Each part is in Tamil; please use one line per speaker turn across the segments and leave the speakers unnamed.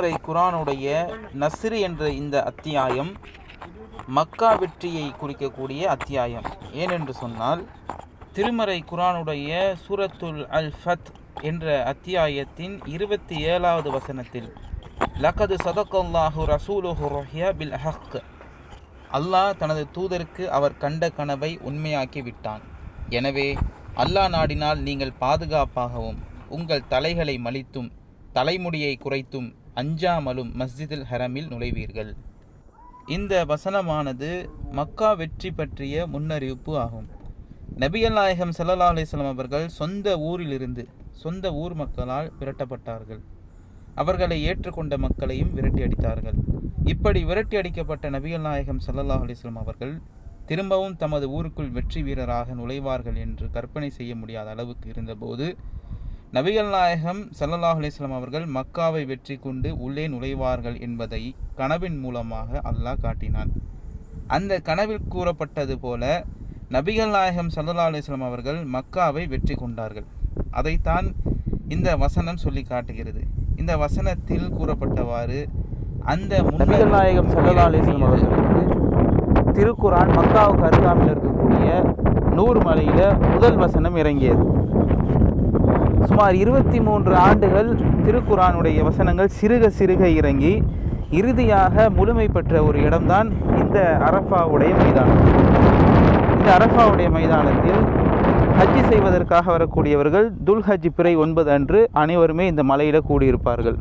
திருமறை குரானுடைய நசிறு என்ற இந்த அத்தியாயம் மக்கா வெற்றியை குறிக்கக்கூடிய அத்தியாயம். ஏனென்று சொன்னால் திருமறை குரானுடைய சூரத்துல் அல் ஃபத் என்ற அத்தியாயத்தின் இருபத்தி ஏழாவது வசனத்தில் லகது சதக்கல்லாஹு ரசூலுஹு ரொஹியா பில் ஹக். அல்லாஹ் தனது தூதருக்கு அவர் கண்ட கனவை உண்மையாக்கி விட்டான். எனவே அல்லாஹ் நாடினால் நீங்கள் பாதுகாப்பாகவும் உங்கள் தலைகளை மலித்தும் தலைமுடியை குறைத்தும் அஞ்சாமலும் மஸ்ஜிதில் ஹரமில் நுழைவீர்கள். இந்த வசனமானது மக்கா வெற்றி பற்றிய முன்னறிவிப்பு ஆகும். நபிகள் நாயகம் சல்லா அலிஸ்லாம் அவர்கள் சொந்த ஊரிலிருந்து சொந்த ஊர் மக்களால் விரட்டப்பட்டார்கள். அவர்களை ஏற்றுக்கொண்ட மக்களையும் விரட்டி அடித்தார்கள். இப்படி விரட்டி அடிக்கப்பட்ட நபிகள் நாயகம் சல்லா அலிஸ்லாம் அவர்கள் திரும்பவும் தமது ஊருக்குள் வெற்றி வீரராக நுழைவார்கள் என்று கற்பனை செய்ய முடியாத அளவுக்கு இருந்தபோது நபிகள் நாயகம் சல்லல்லாஹ் அலிஸ்லாம் அவர்கள் மக்காவை வெற்றி கொண்டு உள்ளே நுழைவார்கள் என்பதை கனவின் மூலமாக அல்லாஹ் காட்டினான். அந்த கனவில் கூறப்பட்டது போல நபிகள் நாயகம் சல்லல்லா அலிஸ்லாம் அவர்கள் மக்காவை வெற்றி கொண்டார்கள். அதைத்தான் இந்த வசனம் சொல்லி காட்டுகிறது. இந்த வசனத்தில் கூறப்பட்டவாறு அந்த நபிகள் நாயகம் சல்லல்லா அலிஸ்லாம் அவர்களுக்கு திருக்குரான் மக்காவுக்கு அருகாமையில் இருக்கக்கூடிய நூறு மலையில் முதல் வசனம் இறங்கியது. சுமார் இருபத்தி மூன்று ஆண்டுகள் திருக்குரானுடைய வசனங்கள் சிறுக சிறுக இறங்கி இறுதியாக முழுமை பெற்ற ஒரு இடம்தான் இந்த அரஃபாவுடைய மைதானம். இந்த அரஃபாவுடைய மைதானத்தில் ஹஜ்ஜி செய்வதற்காக வரக்கூடியவர்கள் துல் ஹஜ் பிறை ஒன்பது அன்று அனைவருமே இந்த மலையில் கூடியிருப்பார்கள்.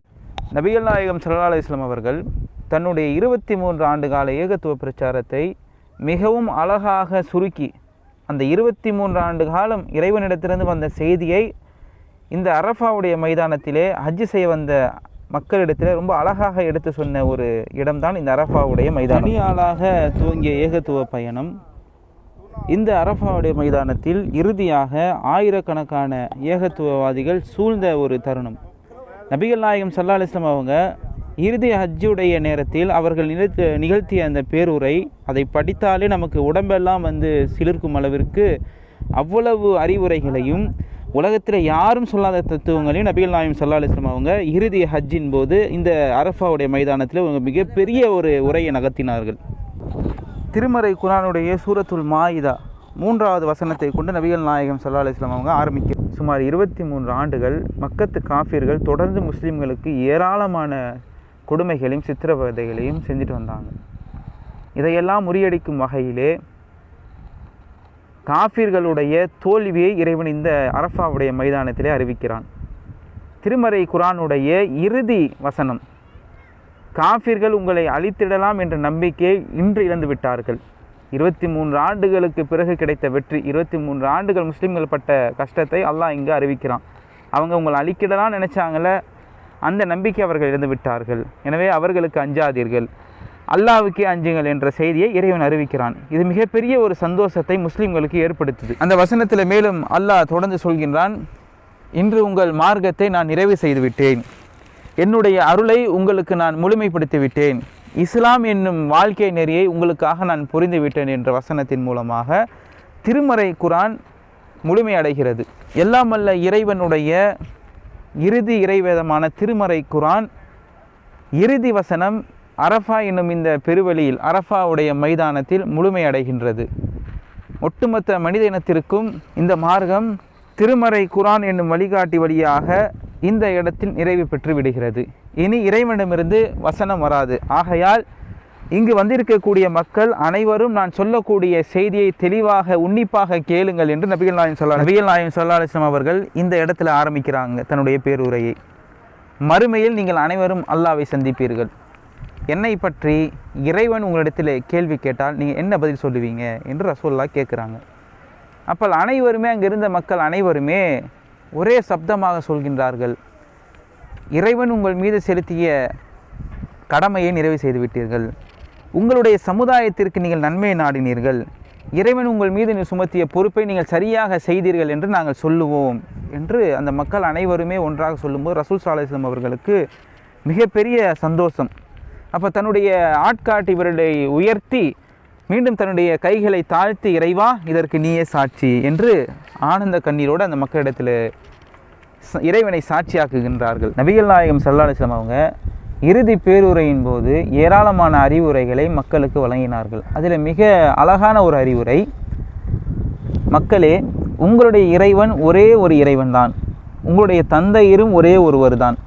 நபிகள் நாயகம் சல்லா அலைஹி அவர்கள் தன்னுடைய இருபத்தி மூன்று ஆண்டு கால ஏகத்துவ பிரச்சாரத்தை மிகவும் அழகாக சுருக்கி அந்த இருபத்தி மூன்று ஆண்டு காலம் இறைவனிடத்திலிருந்து வந்த செய்தியை இந்த அரஃபாவுடைய மைதானத்திலே ஹஜ்ஜு செய்ய வந்த மக்களிடத்தில் ரொம்ப அழகாக எடுத்து சொன்ன ஒரு இடம்தான் இந்த அரஃபாவுடைய மைதானம். தனியாளாக துவங்கிய ஏகத்துவ பயணம். இந்த அரஃபாவுடைய மைதானத்தில் இறுதியாக ஆயிரக்கணக்கான ஏகத்துவவாதிகள் சூழ்ந்த ஒரு தருணம். நபிகள் நாயகம் சல்லா அலிஸ்லாம் அவங்க இறுதி ஹஜ்ஜுடைய நேரத்தில் அவர்கள் நிகழ்த்து நிகழ்த்திய அந்த பேருரை அதை படித்தாலே நமக்கு உடம்பெல்லாம் வந்து சிலிர்க்கும் அளவிற்கு அவ்வளவு அறிவுரைகளையும் உலகத்தில் யாரும் சொல்லாத தத்துவங்களையும் நபிகள் நாயம் சல்லா அலிஸ்லாம் அவங்க இறுதி ஹஜ்ஜின் போது இந்த அரஃபாவுடைய மைதானத்தில் அவங்க மிகப்பெரிய ஒரு உரையை நகர்த்தினார்கள். திருமறை குரானுடைய சூரத்துல் மாயிதா மூன்றாவது வசனத்தை கொண்டு நபிகள் நாயகம் சல்லா அலிஸ்லாம் அவங்க ஆரம்பிக்க சுமார் இருபத்தி மூன்று ஆண்டுகள் மக்கத்து காஃபியர்கள் தொடர்ந்து முஸ்லீம்களுக்கு ஏராளமான கொடுமைகளையும் சித்திரவதைகளையும் செஞ்சுட்டு வந்தாங்க. இதையெல்லாம் முறியடிக்கும் வகையிலே காஃபிர்களுடைய தோல்வியை இறைவன் இந்த அரஃபாவுடைய மைதானத்திலே அறிவிக்கிறான். திருமறை குரானுடைய இறுதி வசனம் காஃபிர்கள் உங்களை அழித்திடலாம் என்ற நம்பிக்கையை இன்று இழந்து விட்டார்கள். இருபத்தி மூன்று ஆண்டுகளுக்கு பிறகு கிடைத்த வெற்றி இருபத்தி மூன்று ஆண்டுகள் முஸ்லீம்கள் பட்ட கஷ்டத்தை அல்லாஹ் இங்கே அறிவிக்கிறான். அவங்க உங்களை அழிக்கிடலாம் நினச்சாங்கள அந்த நம்பிக்கை அவர்கள் இழந்து விட்டார்கள். எனவே அவர்களுக்கு அஞ்சாதீர்கள். அல்லாவுக்கே அஞ்சுங்கள் என்ற செய்தியை இறைவன் அறிவிக்கிறான். இது மிகப்பெரிய ஒரு சந்தோஷத்தை முஸ்லீம்களுக்கு ஏற்படுத்துது. அந்த வசனத்தில் மேலும் அல்லாஹ் தொடர்ந்து சொல்கின்றான் இன்று உங்கள் மார்க்கத்தை நான் நிறைவு செய்துவிட்டேன். என்னுடைய அருளை உங்களுக்கு நான் முழுமைப்படுத்திவிட்டேன். இஸ்லாம் என்னும் வாழ்க்கை நெறியை உங்களுக்காக நான் புரிந்துவிட்டேன் என்ற வசனத்தின் மூலமாக திருமறை குரான் முழுமையடைகிறது எல்லாம் இறைவனுடைய இறுதி இறைவேதமான திருமறை குரான் இறுதி வசனம் அரஃபா என்னும் இந்த பெருவழியில் அரஃபாவுடைய மைதானத்தில் முழுமையடைகின்றது ஒட்டுமொத்த மனித இனத்திற்கும் இந்த மார்க்கம் திருமறை குரான் என்னும் வழிகாட்டி வழியாக இந்த இடத்தில் நிறைவு பெற்று விடுகிறது. இனி இறைவனிடமிருந்து வசனம் வராது. ஆகையால் இங்கு வந்திருக்கக்கூடிய மக்கள் அனைவரும் நான் சொல்லக்கூடிய செய்தியை தெளிவாக உன்னிப்பாக கேளுங்கள் என்று நபிகள் நாயம் சொல்லா நபிகள் நாயம் சொல்லாலிஸ்லாம் அவர்கள் இந்த இடத்துல ஆரம்பிக்கிறாங்க தன்னுடைய பேருரையை. மறுமையில் நீங்கள் அனைவரும் அல்லாவை சந்திப்பீர்கள். என்னை பற்றி இறைவன் உங்களிடத்தில் கேள்வி கேட்டால் நீங்கள் என்ன பதில் சொல்லுவீங்க? என்று ரசோல்லா கேட்குறாங்க. அப்போ அனைவருமே அங்கே இருந்த மக்கள் அனைவருமே ஒரே சப்தமாக சொல்கின்றார்கள். இறைவன் உங்கள் மீது செலுத்திய கடமையை நிறைவு செய்து விட்டீர்கள். உங்களுடைய சமுதாயத்திற்கு நீங்கள் நன்மையை நாடினீர்கள். இறைவன் உங்கள் மீது சுமத்திய பொறுப்பை நீங்கள் சரியாக செய்தீர்கள் என்று நாங்கள் சொல்லுவோம் என்று அந்த மக்கள் அனைவருமே ஒன்றாக சொல்லும்போது ரசூல் சாலேஸ்லம் அவர்களுக்கு மிகப்பெரிய சந்தோஷம். அப்போ தன்னுடைய ஆட்காட்டி இவர்களை உயர்த்தி மீண்டும் தன்னுடைய கைகளை தாழ்த்தி இறைவா இதற்கு நீயே சாட்சி என்று ஆனந்த கண்ணீரோடு அந்த மக்களிடத்தில் இறைவனை சாட்சியாக்குகின்றார்கள். நபிகள் நாயகம் சல்லா அவங்க இறுதி பேருரையின் போது ஏராளமான அறிவுரைகளை மக்களுக்கு வழங்கினார்கள். அதில் மிக அழகான ஒரு அறிவுரை மக்களே உங்களுடைய இறைவன் ஒரே ஒரு இறைவன் தான் உங்களுடைய தந்தையரும் ஒரே ஒருவர் தான்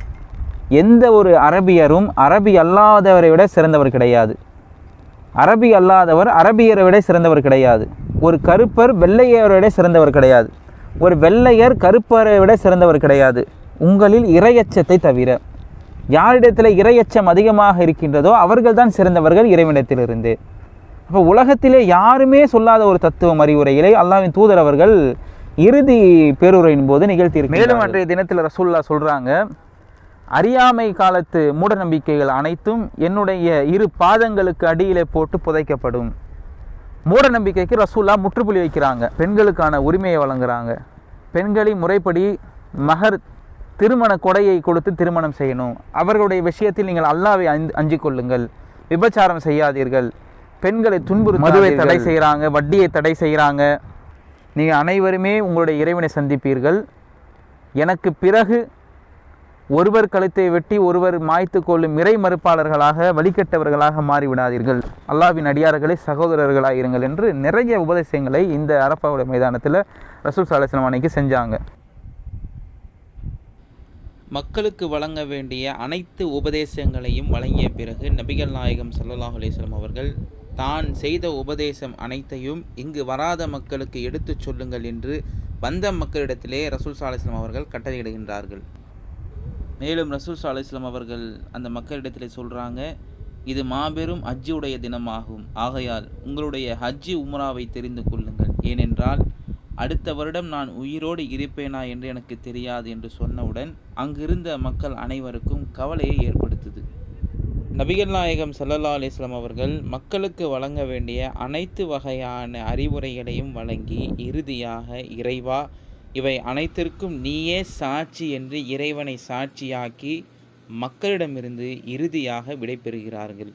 எந்த ஒரு அரபியரும் அரபி அல்லாதவரை விட சிறந்தவர் கிடையாது. அரபி அல்லாதவர் அரபியரை விட சிறந்தவர் கிடையாது. ஒரு கருப்பர் வெள்ளையரை விட சிறந்தவர் கிடையாது. ஒரு வெள்ளையர் கருப்பரை விட சிறந்தவர் கிடையாது. உங்களில் இரையச்சத்தை தவிர யாரிடத்தில் இரையச்சம் அதிகமாக இருக்கின்றதோ அவர்கள்தான் சிறந்தவர்கள் இறைவனிடத்திலிருந்து. அப்போ உலகத்திலே யாருமே சொல்லாத ஒரு தத்துவம் அறிவுரைகளை அல்லாவின் தூதர் அவர்கள் இறுதி பேருரையின் போது நிகழ்த்தி மேலும் அன்றைய தினத்தில் ரசூல்லா சொல்கிறாங்க அறியாமை காலத்து மூட நம்பிக்கைகள் அனைத்தும் என்னுடைய இரு பாதங்களுக்கு அடியிலே போட்டு புதைக்கப்படும். மூட நம்பிக்கைக்கு ரசூல்லா முற்றுப்புள்ளி வைக்கிறாங்க. பெண்களுக்கான உரிமையை வழங்குறாங்க. பெண்களை முறைப்படி மகர் திருமண கொடையை கொடுத்து திருமணம் செய்யணும். அவர்களுடைய விஷயத்தில் நீங்கள் அல்லாவை அஞ்சு அஞ்சிக் கொள்ளுங்கள் விபச்சாரம் செய்யாதீர்கள். பெண்களை துன்புறு மதுவை தடை செய்கிறாங்க வட்டியை தடை செய்கிறாங்க நீங்கள் அனைவருமே உங்களுடைய இறைவனை சந்திப்பீர்கள். எனக்கு பிறகு ஒருவர் கழுத்தை வெட்டி ஒருவர் மாய்த்து கொள்ளும் இறை மறுப்பாளர்களாக வழிகட்டவர்களாக மாறிவிடாதீர்கள். அல்லாவின் அடியார்களே சகோதரர்களாக இருங்கள் என்று நிறைய உபதேசங்களை இந்த அரப்பாவுடைய மைதானத்தில் ரசூல் சாலிஸ்லாம் அன்னைக்கு செஞ்சாங்க. மக்களுக்கு வழங்க வேண்டிய அனைத்து உபதேசங்களையும் வழங்கிய பிறகு நபிகள் நாயகம் சல்லாஹ் அலைஹி அவர்கள் தான் செய்த உபதேசம் அனைத்தையும் இங்கு வராத மக்களுக்கு எடுத்துச் சொல்லுங்கள் என்று வந்த மக்களிடத்திலே ரசூல் சாலிஸ்லாம் அவர்கள் கட்டளையிடுகின்றார்கள். மேலும் ரசூல் சல்லா அலிஸ்லாம் அவர்கள் அந்த மக்களிடத்தில் சொல்கிறாங்க இது மாபெரும் ஹஜ்ஜுடைய தினமாகும். ஆகையால் உங்களுடைய ஹஜ்ஜி உம்ராவை தெரிந்து கொள்ளுங்கள். ஏனென்றால் அடுத்த வருடம் நான் உயிரோடு இருப்பேனா என்று எனக்கு தெரியாது என்று சொன்னவுடன் அங்கிருந்த மக்கள் அனைவருக்கும் கவலையை ஏற்படுத்துது. நபிகள் நாயகம் சல்லல்லா அலிஸ்லாம் அவர்கள் மக்களுக்கு வழங்க வேண்டிய அனைத்து வகையான அறிவுரைகளையும் வழங்கி இறுதியாக இறைவா இவை அனைத்திற்கும் நீயே சாட்சி என்று இறைவனை சாட்சியாக்கி மக்களிடமிருந்து இறுதியாக விடைபெறுகிறார்கள்.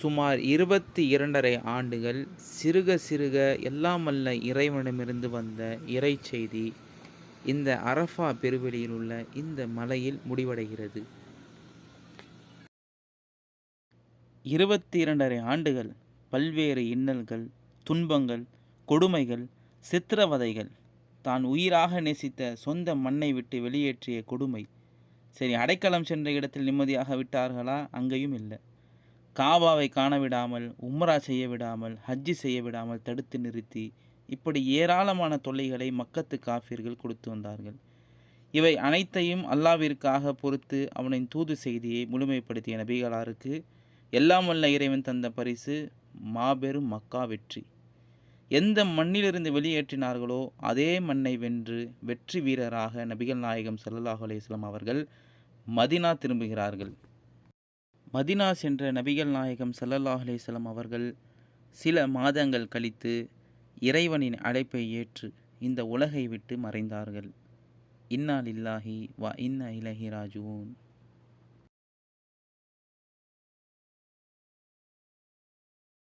சுமார் இருபத்தி இரண்டரை ஆண்டுகள் சிறுக சிறுக எல்லாமல்ல இறைவனிடமிருந்து வந்த இறை செய்தி இந்த அரஃபா பெருவெளியில் உள்ள இந்த மலையில் முடிவடைகிறது. இருபத்தி இரண்டரை ஆண்டுகள் பல்வேறு இன்னல்கள் துன்பங்கள் கொடுமைகள் சித்திரவதைகள் தான் உயிராக நேசித்த சொந்த மண்ணை விட்டு வெளியேற்றிய கொடுமை. சரி அடைக்கலம் சென்ற இடத்தில் நிம்மதியாக விட்டார்களா? அங்கேயும் இல்லை. காபாவை காண விடாமல் உம்ரா செய்ய விடாமல் ஹஜ்ஜி செய்ய விடாமல் தடுத்து நிறுத்தி இப்படி ஏராளமான தொல்லைகளை மக்கத்து காஃபிர்கள் கொடுத்து வந்தார்கள். இவை அனைத்தையும் அல்லாவிற்காக பொறுத்து அவனின் தூது செய்தியை முழுமைப்படுத்திய நபிகளாருக்கு எல்லாம் வல்ல இறைவன் தந்த பரிசு மாபெரும் மக்கா வெற்றி. எந்த மண்ணிலிருந்து வெளியேற்றினார்களோ அதே மண்ணை வென்று வெற்றி வீரராக நபிகள் நாயகம் சல்லாஹ் அலையம் அவர்கள் மதினா திரும்புகிறார்கள். மதினா சென்ற நபிகள் நாயகம் சல்லல்லாஹ் அலைஹி அவர்கள் சில மாதங்கள் கழித்து இறைவனின் அழைப்பை ஏற்று இந்த உலகை விட்டு மறைந்தார்கள். இன்னா லில்லாஹி வ இன்ன இலஹி ராஜுவோன்